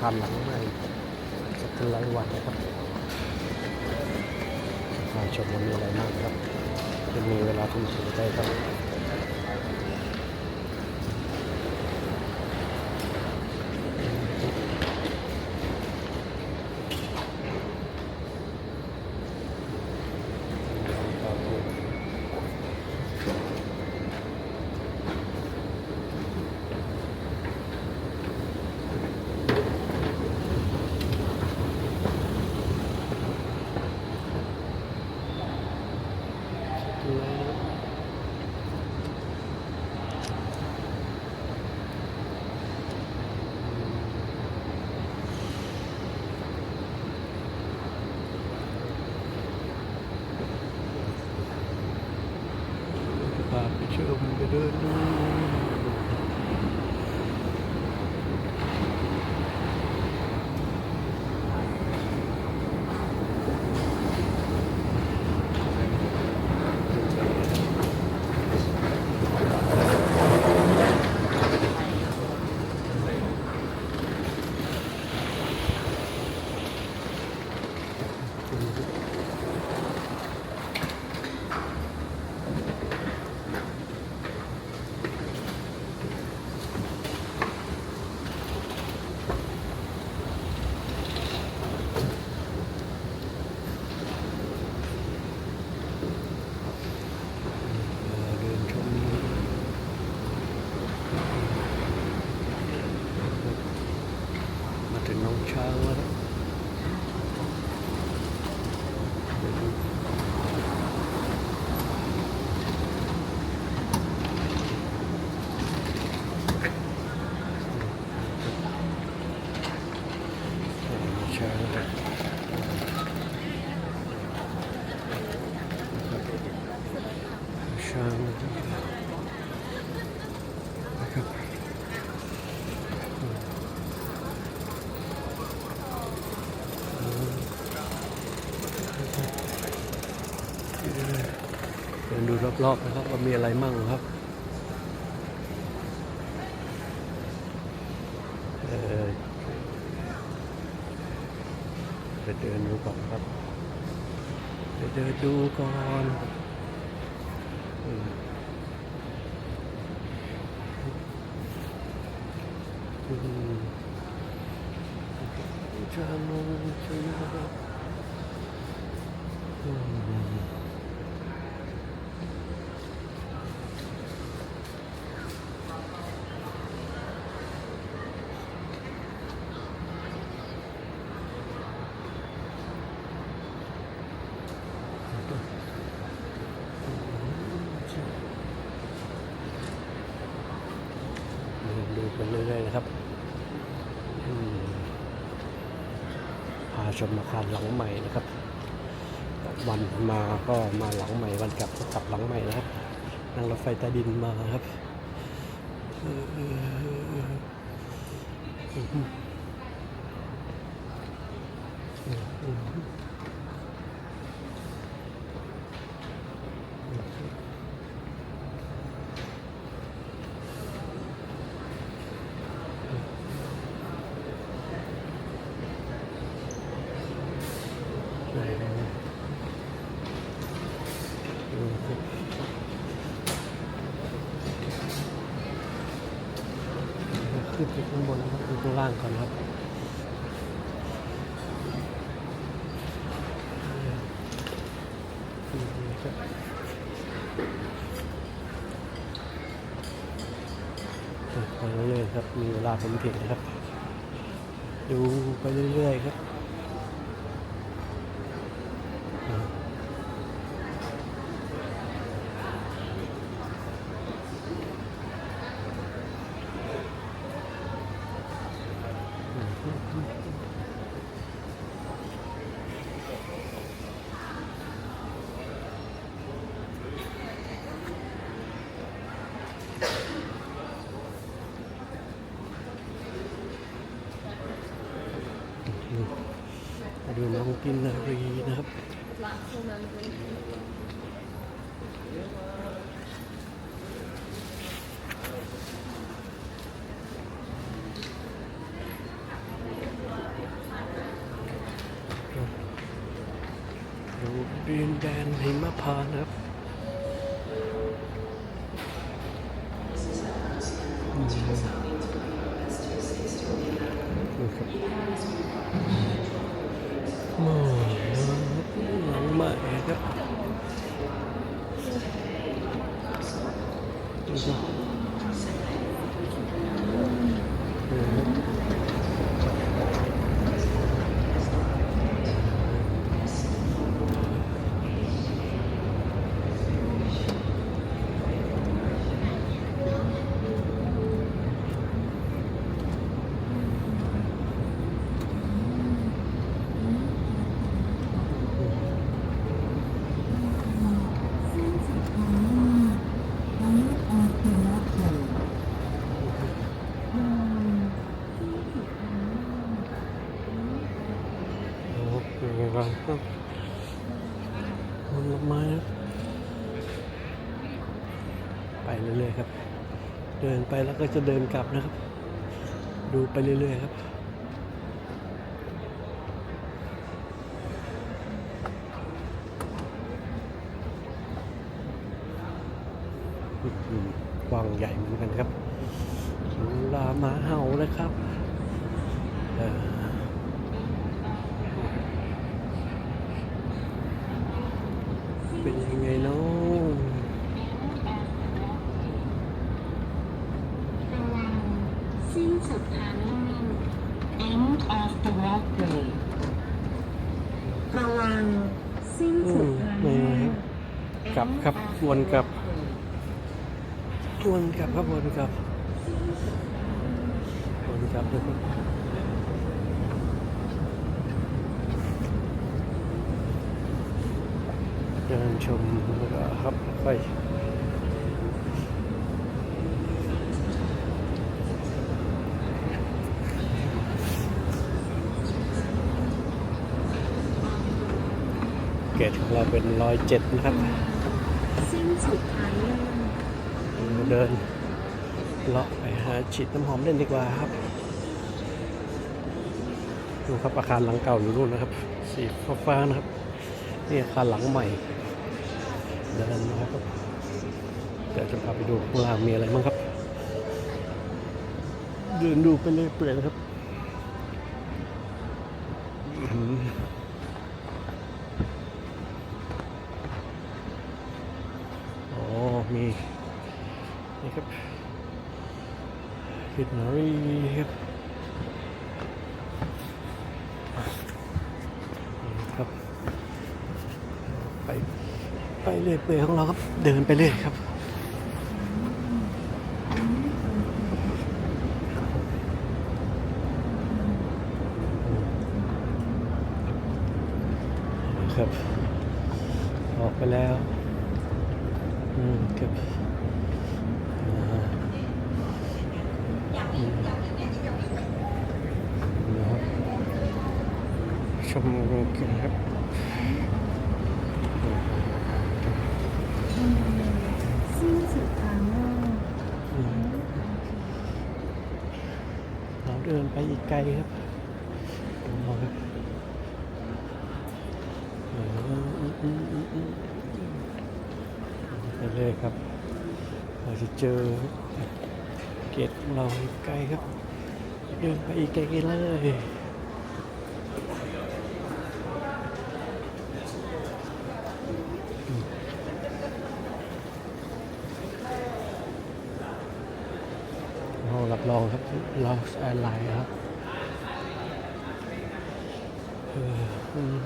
คารหลังใหม่สกลไรวันนะครับพาชมว่ามีอะไรบ้างครับจะมีเวลาทุ่มเทได้ครับพาไปชมไป เดินดูเดินชมมาถึงน้องช้างแล้วครับเดี๋ยวดูน้องช้างครับช้างนะครับเดินดู รอบๆนะครับว่ามีอะไรมั่งครับเอ่อไปเดินดูก่อนครับ ไปเดินดูก่อนอืมอืมจะมองจะมองอืม ดูไปเรื่อยๆนะครับอืมพา ชมอาคารหลังใหม่นะครับ วันมาก็มาหลังใหม่ วันกลับก็กลับหลังใหม่นะครับ นั่งรถไฟใต้ดินมาครับเออเออเออเอออืมอืมอืมอืม ขึ้นไปข้างบนนะครับดูข้างล่างก่อนครับไปเรื่อยๆครับ มีเวลาผมเพียงนะครับ ดูไปเรื่อยๆครับอ่ามา ดูน้องกินนารีนะครับ And been dandling my partner อ้เป็นไงบ้างครับผลไม้ครับไปเรื่อยๆครับ เดินไปแล้วก็จะเดินกลับนะครับ ดูไปเรื่อยๆครับกว้างใหญ่เหมือนกันครับลามาเห่านะครับเอ่อเป็นยังไงเนาะ สิ้นสุดทางลุ่ม end of the walkway ระวังสิ้น อื สุด ม ทาง ไม่ ลุ่ม ก ลับครับวนกลับวนกลับครับวนกลับวนกลับนะครับเดินชมครับไปเกตของเราเป็นร้อยเจ็ดนะครับ สิ้นสุดทางเดินเลาะไปหาฉีดน้ำหอมเล่นดีกว่าครับ ดูครับอาคารหลังเก่าอยู่นู่นนะครับ สีฟ้าๆนะครับ นี่อาคารหลังใหม่ เดินนะครับเดี๋ยวจะพาไปดูข้างล่างมีอะไรบ้างครับ เดินดูไปเรื่อยเปื่อยนะครับ ครับครับ ไป ไปเรื่อยเปื่อยของเราครับ เดินไปเรื่อยครับ ออกไปแล้ว อืมครับอ่าอืมนะครับ ชมกันครับสิ้นสุดทางลุ่มอืมเราเดินไปอีกไกลครับเอาครับไปเลยครับ เราจะเจอเกตของเราอีกไกลครับ เดินไปอีกไกลเลย เรารับรองครับเราแอร์ไลน์ครับเอออืม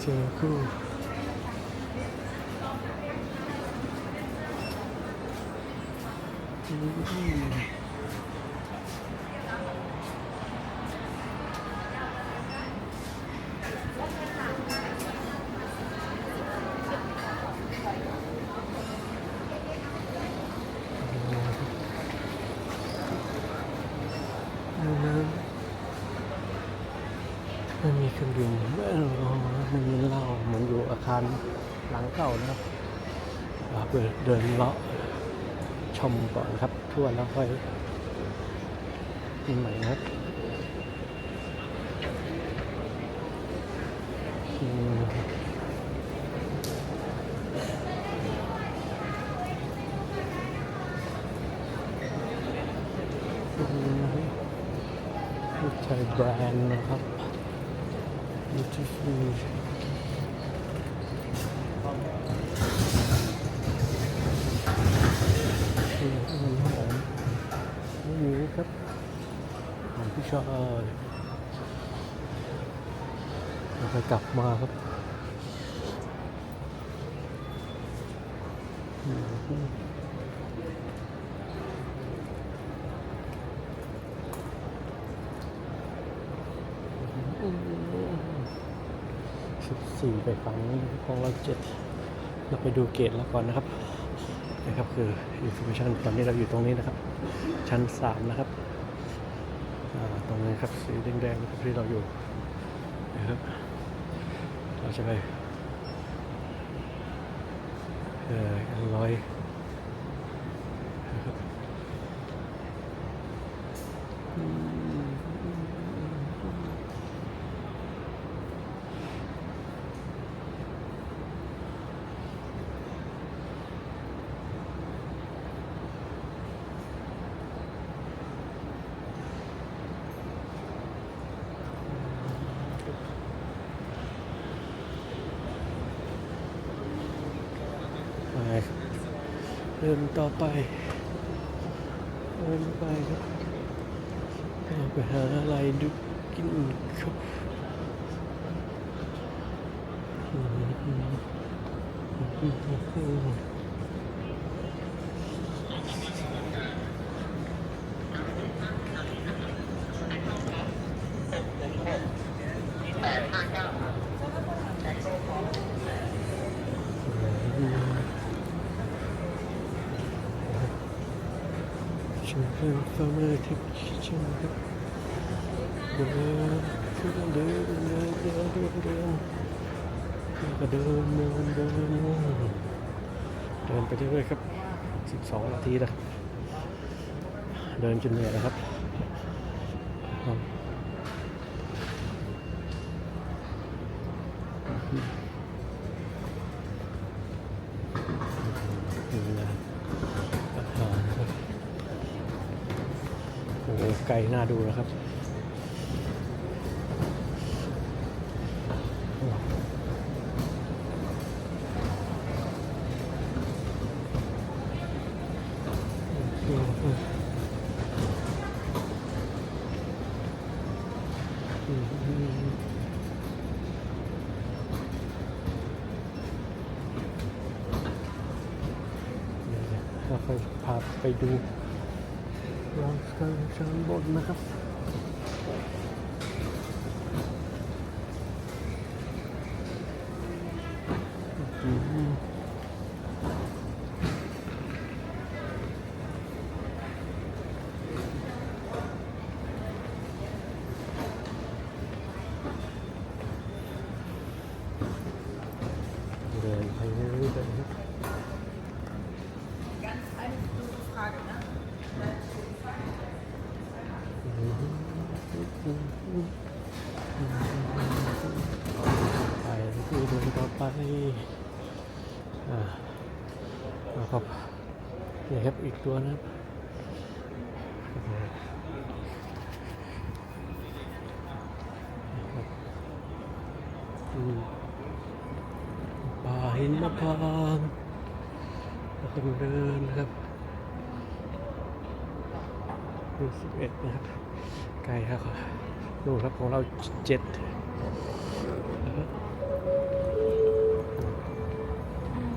เดินไปครับเออเดินไปเรื่อยๆอืมอืมเจอคู่อืม มีเครื่องดื่มไม่ไม่มีเหล้าเหมือนอยู่อาคารหลังเก่านะครับเดินเดินเลาะชมก่อนครับทั่วแล้วค่อยกินใหม่นะครับใช่แบรนด์นะครับ beautiful อืมอืมหอมไม่มีครับหอมผู้ชายเราไปกลับมาครับอืมอืม สี่ไปฝั่งนี้ของเราเจ็ดเราไปดูเกตแล้วก่อนนะครับนะครับคืออินโฟมชันตอนนี้เราอยู่ตรงนี้นะครับ ชั้นสามนะครับตรงนี้ครับสีแดงๆนะครับที่เราอยู่นะครับเราจะไปเอ่อร้อยนะครับอืมไปเดินต่อไป เดินไปครับเราไปหาอะไรดูกินครับอืมอืมอืมอืม ฉัน เป็นฟาร์มเมอร์ที่ฉันครับเดินขึ้นเดินเดินเดินเดินเดินแล้วก็เดินเดินเดินเดินไปเรื่อยๆครับ 12 นาทีนะครับเดินจนเหนื่อยนะครับ น่าดูนะครับเราไปพาไปดู ชั้นบนนะครับ ต่อไปอ่าแล้วครับนี่ครับอีกตัวนะครับป่าหินมะพร้าวแล้วก็เดินนะครับดูสิบเอ็ดนะครับ ไกลครับดูครับของเราเจ็ด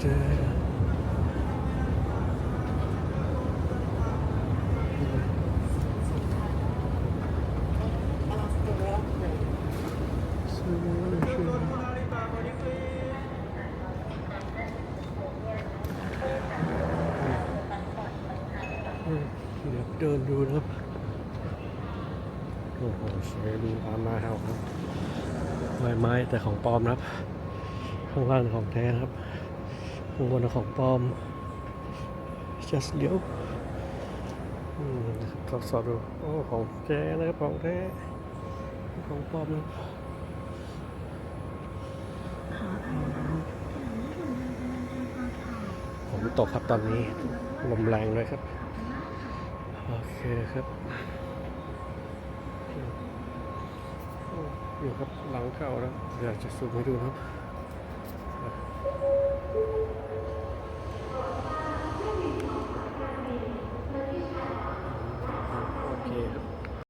เจอ เดี๋ยวเดิ นดูนะครับ โอ้โหเสียดูอามาเฮาครับไม้ไม้แต่ของปลอมนะครับ ข้างล่างของแท้นะครับข้างบนของปลอม just เลี้ยวอืมนะครับทดสอบดูโอ้ของแท้นะครับของแท้ของปลอมนะครับฝนตกครับตอนนี้ลมแรงเลยครับ โอเคครับ อยู่ครับหลังเข้าแล้วอยากจะสูงให้ดูครับ